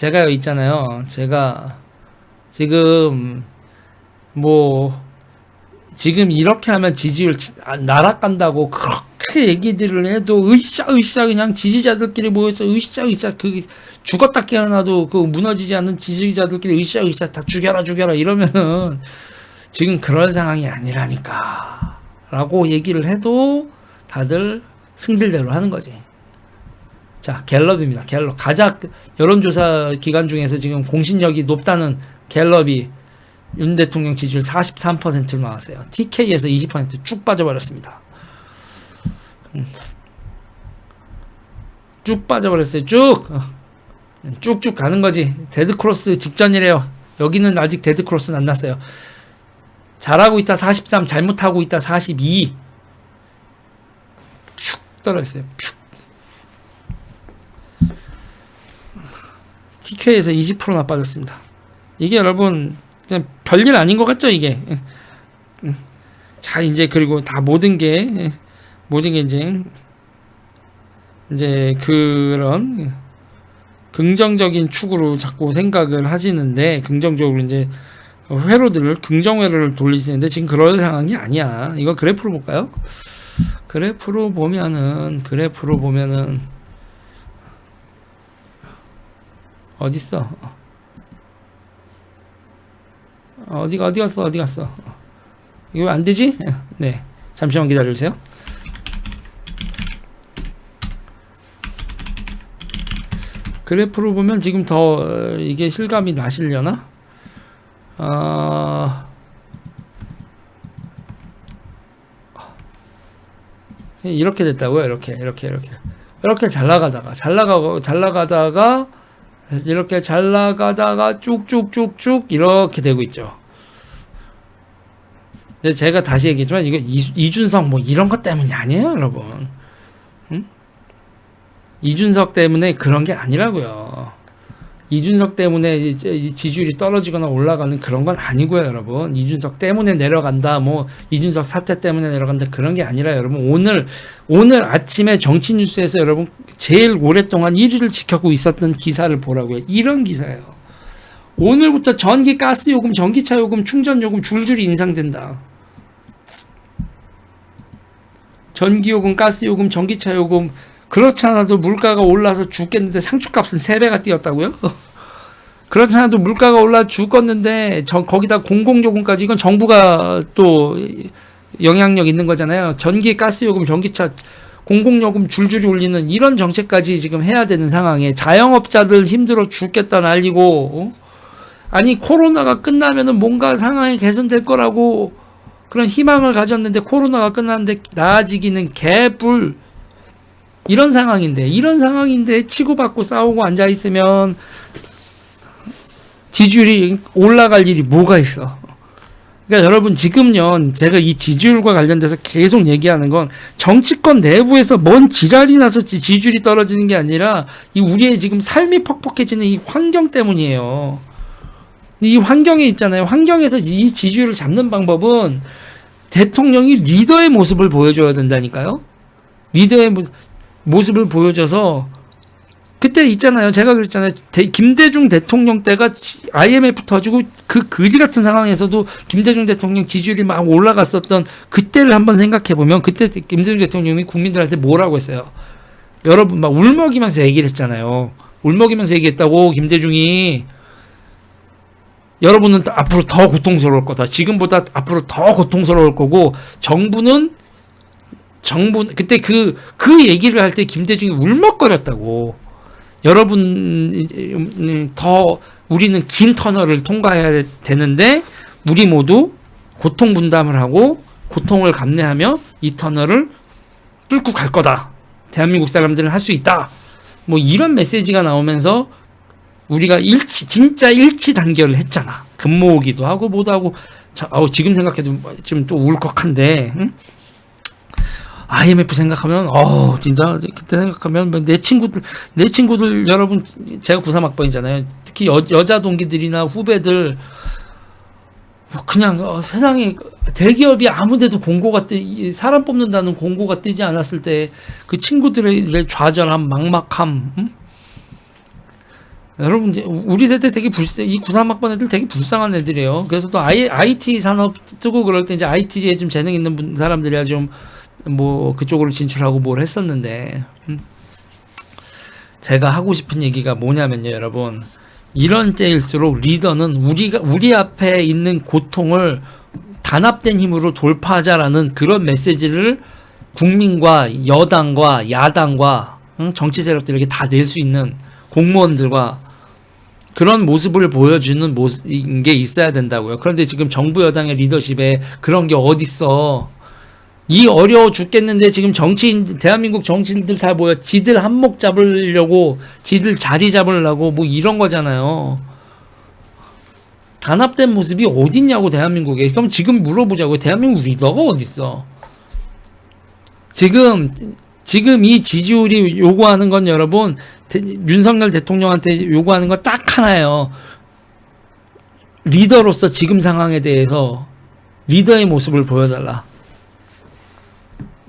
제가 있잖아요. 제가 지금 뭐 지금 이렇게 하면 지지율 치- 아, 나락간다고 그렇게 얘기들을 해도 으쌰으쌰 그냥 지지자들끼리 모여서 으쌰으쌰 그 죽었다 깨어나도 그 무너지지 않는 지지자들끼리 으쌰으쌰 다 죽여라 죽여라 이러면은 지금 그런 상황이 아니라니까 라고 얘기를 해도 다들 승질대로 하는 거지. 자, 갤럽입니다. 갤럽. 가장 여론조사 기관 중에서 지금 공신력이 높다는 갤럽이 윤 대통령 지지율 43%로 나왔어요. TK에서 20%쭉 빠져버렸습니다. 음. 쭉 빠져버렸어요. 쭉. 어. 쭉쭉 가는 거지. 데드크로스 직전이래요. 여기는 아직 데드크로스는 안 났어요. 잘하고 있다 43, 잘못하고 있다 42. 쭉 떨어졌어요. 쭉. TK에서 20%나 빠졌습니다. 이게 여러분 그냥 별일 아닌 것 같죠 이게. 응. 응. 자 이제 그리고 다 모든 게 예, 모든 게 이제 이제 그런 긍정적인 축으로 자꾸 생각을 하시는데 긍정적으로 이제 회로들을 긍정 회로를 돌리시는데 지금 그럴 상황이 아니야. 이거 그래프로 볼까요? 그래프로 보면은 그래프로 보면은 어딨어? 어디가 어디 갔어 어디 갔어? 이거 왜안 되지? 네 잠시만 기다려주세요. 그래프로 보면 지금 더 어, 이게 실감이 나시려나? 아 이렇게 됐다고요? 이렇게 이렇게 이렇게 이렇게 잘 나가다가 잘 나가고 잘 나가다가 이렇게 잘 나가다가 쭉쭉쭉쭉 이렇게 되고 있죠. 제가 다시 얘기했지만 이거 이- 이준석 뭐 이런 것 때문이 아니에요, 여러분. 응? 이준석 때문에 그런 게 아니라고요. 이준석 때문에 이제 이 지지율이 떨어지거나 올라가는 그런 건 아니고요, 여러분. 이준석 때문에 내려간다, 뭐 이준석 사태 때문에 내려간다 그런 게 아니라 여러분 오늘 오늘 아침에 정치 뉴스에서 여러분 제일 오랫동안 1위를 지켜고 있었던 기사를 보라고요. 이런 기사예요. 오늘부터 전기 가스 요금, 전기차 요금, 충전 요금 줄줄이 인상된다. 전기 요금, 가스 요금, 전기차 요금 그렇지 않아도 물가가 올라서 죽겠는데 상추값은 3배가 뛰었다고요? 그렇지 않아도 물가가 올라 죽었는데 저, 거기다 공공요금까지 이건 정부가 또 영향력 있는 거잖아요. 전기, 가스 요금, 전기차 공공요금 줄줄이 올리는 이런 정책까지 지금 해야 되는 상황에 자영업자들 힘들어 죽겠다 날리고 어? 아니 코로나가 끝나면은 뭔가 상황이 개선될 거라고 그런 희망을 가졌는데 코로나가 끝났는데 나아지기는 개뿔 이런 상황인데 이런 상황인데 치고받고 싸우고 앉아 있으면 지지율이 올라갈 일이 뭐가 있어? 그러니까 여러분 지금요 제가 이 지지율과 관련돼서 계속 얘기하는 건 정치권 내부에서 뭔 지랄이 나서 지- 지지율이 떨어지는 게 아니라 이 우리의 지금 삶이 퍽퍽해지는 이 환경 때문이에요. 이 환경에 있잖아요. 환경에서 이 지지율을 잡는 방법은 대통령이 리더의 모습을 보여줘야 된다니까요. 리더의 모- 모습을 보여줘서 그때 있잖아요. 제가 그랬잖아요. 대- 김대중 대통령 때가 IMF 터지고 그 거지 같은 상황에서도 김대중 대통령 지지율이 막 올라갔었던 그때를 한번 생각해 보면 그때 김대중 대통령이 국민들한테 뭐라고 했어요. 여러분 막 울먹이면서 얘기를 했잖아요. 울먹이면서 얘기했다고 김대중이 여러분은 앞으로 더 고통스러울 거다. 지금보다 앞으로 더 고통스러울 거고 정부는 정부 그때 그그 얘기를 할 때 김대중이 울먹거렸다고. 여러분 음, 더 우리는 긴 터널을 통과해야 되는데 우리 모두 고통 분담을 하고 고통을 감내하며 이 터널을 뚫고 갈 거다. 대한민국 사람들은 할 수 있다. 뭐 이런 메시지가 나오면서 우리가 일치 진짜 일치 단결을 했잖아. 금 모으기도 하고 뭐도 하고 자, 아우, 지금 생각해도 지금 또 울컥한데 응? IMF 생각하면 어 진짜 그때 생각하면 뭐내 친구들 내 친구들 여러분 제가 93학번이잖아요. 특히 여, 여자 동기들이나 후배들 뭐 그냥 어, 세상에 대기업이 아무데도 공고가 뜨 사람 뽑는다는 공고가 뜨지 않았을 때 그 친구들의 좌절함 막막함 응? 여러분 이제 우리 세대 되게 불쌍 이 93학번 애들 되게 불쌍한 애들이에요. 그래서 또 I, IT 산업 뜨고 그럴 때 이제 IT에 좀 재능 있는 분, 사람들이야 좀 뭐 그쪽으로 진출하고 뭘 했었는데 음. 제가 하고 싶은 얘기가 뭐냐면요, 여러분. 이런 때일수록 리더는 우리가 우리 앞에 있는 고통을 단합된 힘으로 돌파하자라는 그런 메시지를 국민과 여당과 야당과 응? 정치 세력들에게 다 낼 수 있는 공무원들과 그런 모습을 보여주는 모습인 게 있어야 된다고요. 그런데 지금 정부 여당의 리더십에 그런 게 어딨어. 이 어려워 죽겠는데 지금 정치인 대한민국 정치인들 다 뭐야 지들 한몫 잡으려고 지들 자리 잡으려고 뭐 이런 거잖아요. 단합된 모습이 어딨냐고 대한민국에 그럼 지금 물어보자고 대한민국 리더가 어딨어? 지금 지금 이 지지율이 요구하는 건 여러분 대- 윤석열 대통령한테 요구하는 건 딱 하나예요. 리더로서 지금 상황에 대해서 리더의 모습을 보여달라.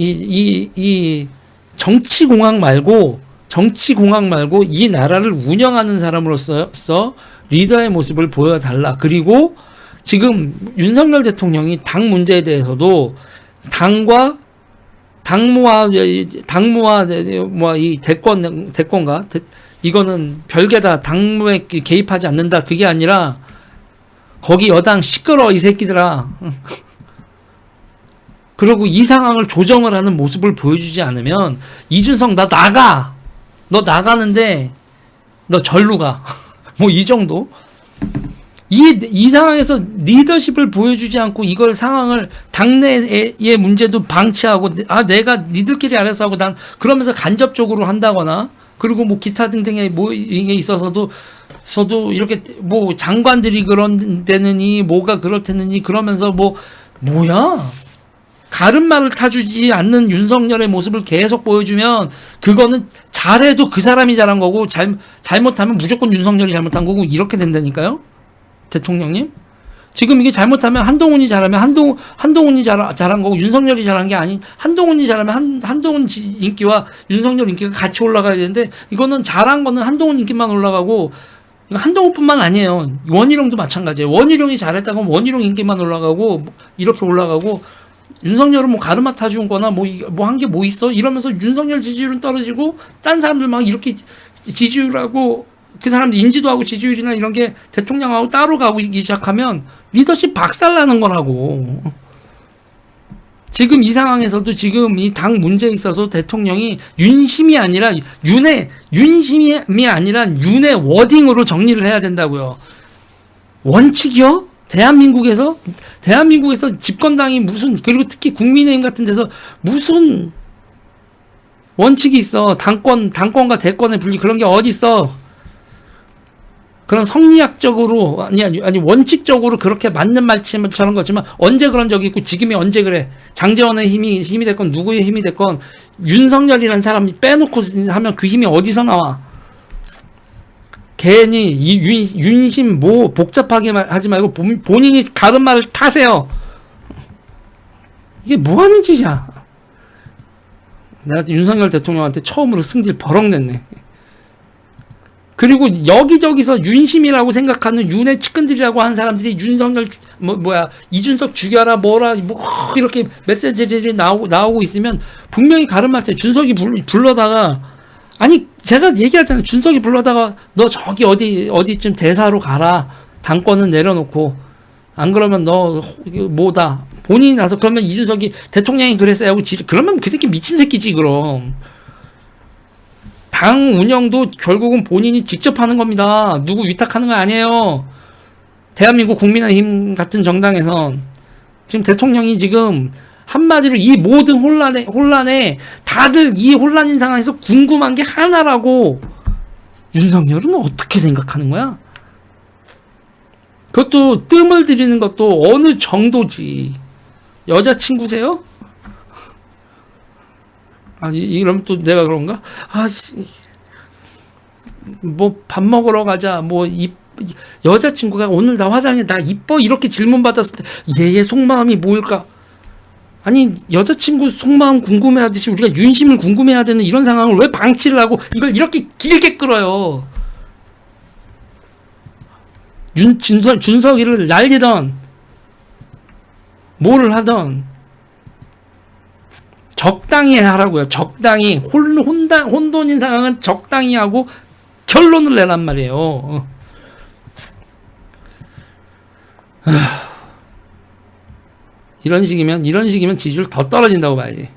이, 이, 이 정치 공학 말고, 정치 공학 말고 이 나라를 운영하는 사람으로서 리더의 모습을 보여달라. 그리고 지금 윤석열 대통령이 당 문제에 대해서도 당과 당무와 당무와 뭐이 대권 대권가? 대- 이거는 별개다. 당무에 개입하지 않는다. 그게 아니라 거기 여당 시끄러 이 새끼들아 그리고 이 상황을 조정을 하는 모습을 보여주지 않으면 이준석 나 나가. 너 나가는데 너 절로 가 뭐 이 정도? 이, 이 상황에서 리더십을 보여주지 않고 이걸 상황을 당내의 문제도 방치하고 아 내가 니들끼리 알아서 하고 난 그러면서 간접적으로 한다거나 그리고 뭐 기타 등등의 뭐 이게 있어서도 서도 이렇게 뭐 장관들이 그런 데느니 뭐가 그렇다느니 그러면서 뭐 뭐야 가름말을 타주지 않는 윤석열의 모습을 계속 보여주면 그거는 잘해도 그 사람이 잘한 거고 잘 잘못하면 무조건 윤석열이 잘못한 거고 이렇게 된다니까요. 대통령님. 지금 이게 잘못하면 한동훈이 잘하면 한동 한동훈이 잘 잘한 거고 윤석열이 잘한 게 아닌 한동훈이 잘하면 한 한동훈 지- 인기와 윤석열 인기가 같이 올라가야 되는데 이거는 잘한 거는 한동훈 인기만 올라가고 한동훈뿐만 아니에요. 원희룡도 마찬가지예요. 원희룡이 잘했다고 하면 원희룡 인기만 올라가고 뭐 이렇게 올라가고 윤석열은 뭐 가르마 타준 거나 뭐 뭐 한 게 뭐 있어 이러면서 윤석열 지지율은 떨어지고 딴 사람들 막 이렇게 지지율하고 그 사람들 인지도 하고 지지율이나 이런 게 대통령하고 따로 가고 시작하면 리더십 박살 나는 거라고. 지금 이 상황에서도 지금 이 당 문제에 있어서 대통령이 윤심이 아니라 윤의 윤심이 아니라 윤의 워딩으로 정리를 해야 된다고요. 원칙이요? 대한민국에서 대한민국에서 집권당이 무슨 그리고 특히 국민의힘 같은 데서 무슨 원칙이 있어 당권 당권과 대권의 분리 그런 게 어디 있어? 그런 성리학적으로 아니 아니 아니 원칙적으로 그렇게 맞는 말처럼 거지만 언제 그런 적이 있고 지금이 언제 그래 장재원의 힘이 힘이 됐건 누구의 힘이 됐건 윤석열이라는 사람이 빼놓고 하면 그 힘이 어디서 나와? 괜히 이 윤, 윤심 뭐 복잡하게 말- 하지 말고 본- 본인이 가름말을 타세요. 이게 뭐 하는 짓이야? 내가 윤석열 대통령한테 처음으로 승질 버럭 냈네. 그리고 여기저기서 윤심이라고 생각하는 윤의 측근들이라고 하는 사람들이 윤석열 뭐 뭐야 이준석 죽여라 뭐라 뭐 이렇게 메시지들이 나오고 나오고 있으면 분명히 때 준석이 불, 불러다가 아니 제가 얘기하잖아요 준석이 불러다가 너 저기 어디 어디쯤 대사로 가라. 당권은 내려놓고. 안 그러면 너 뭐다. 본인이 나서 그러면 이준석이 대통령이 그랬어요 하고 지- 그러면 그 새끼 미친 새끼지 그럼. 당 운영도 결국은 본인이 직접 하는 겁니다. 누구 위탁하는 거 아니에요. 대한민국 국민의힘 같은 정당에선. 지금 대통령이 지금 한마디로 이 모든 혼란에 혼란에 다들 이 혼란인 상황에서 궁금한 게 하나라고 윤석열은 어떻게 생각하는 거야? 그것도 뜸을 들이는 것도 어느 정도지. 여자친구세요? 아니 이러면 또 내가 그런가? 아, 뭐 밥 먹으러 가자. 뭐 이, 여자친구가 오늘 나 화장해 나 이뻐 이렇게 질문 받았을 때 얘의 속마음이 뭐일까? 아니 여자친구 속마음 궁금해하듯이 우리가 윤심을 궁금해야 되는 이런 상황을 왜 방치를 하고 이걸 이렇게 길게 끌어요? 윤 진석 준석이를 날리던 뭐를 하던 적당히 하라고요. 적당히 혼 혼다 혼돈인 상황은 적당히 하고 결론을 내란 말이에요. 어. 하, 이런 식이면 이런 식이면 지지율 더 떨어진다고 봐야지.